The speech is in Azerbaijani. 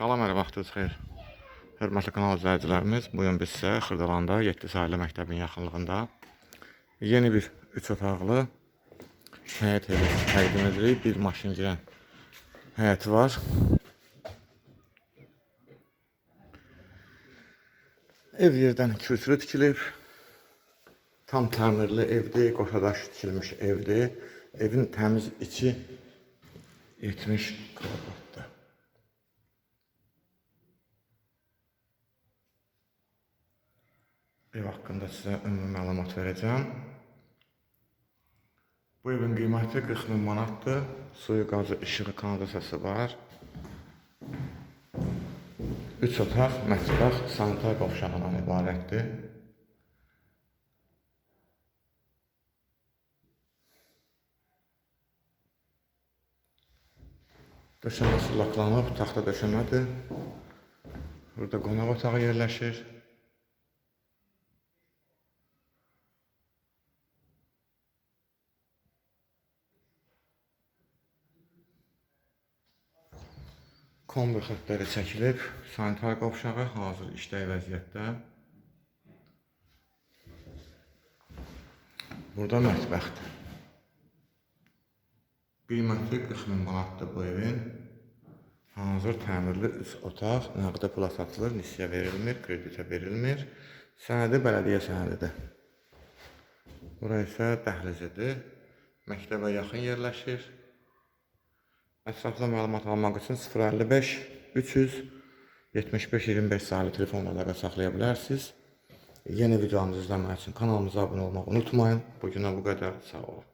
Salam, hər vaxtınız xeyir. Hörmətli kanal izləyicilərimiz, bu gün biz sizə Xırdalanda 7 saylı məktəbin yaxınlığında yeni bir 3 otaqlı həyət evi təqdim edirik. Bir maşın girən həyəti var. Ev yerdən kürsülü tikilib. Tam təmirli evdir, qoşadaş tikilmiş evdir. Evin təmiz içi 70 kvadratdır. Ev haqqında sizə ümumi məlumat verəcəm. Bu evin qiyməti 40 min manatdır. Suyu, qazı, işığı, kanalizasiyası var. 3 otaq, mətbəx, sanitar qovşağından ibarətdir. Döşəməsi laklanıb, taxta döşəmədir. Burada qonaq otağı yerləşir. Kombi xətləri çəkilib, sanitar qovşağı hazır işləy vəziyyətdə. Burada mətbəxdir. Qiyməti 40 min manatdır bu evin. Hazır təmirli 3 otaq, nəqdə pula satılır, nisyə verilmir, kreditə verilmir. Sənədi bələdiyyə sənədidir. Bura isə dəhlizidir. Məktəbə yaxın yerləşir. Ətraflı məlumat almaq üçün 055 300 75 25 sayılı telefonla əlaqə saxlaya bilərsiniz. Yeni videomuzu izləmək üçün kanalımıza abunə olmağı unutmayın. Bu günə bu qədər. Sağ olun.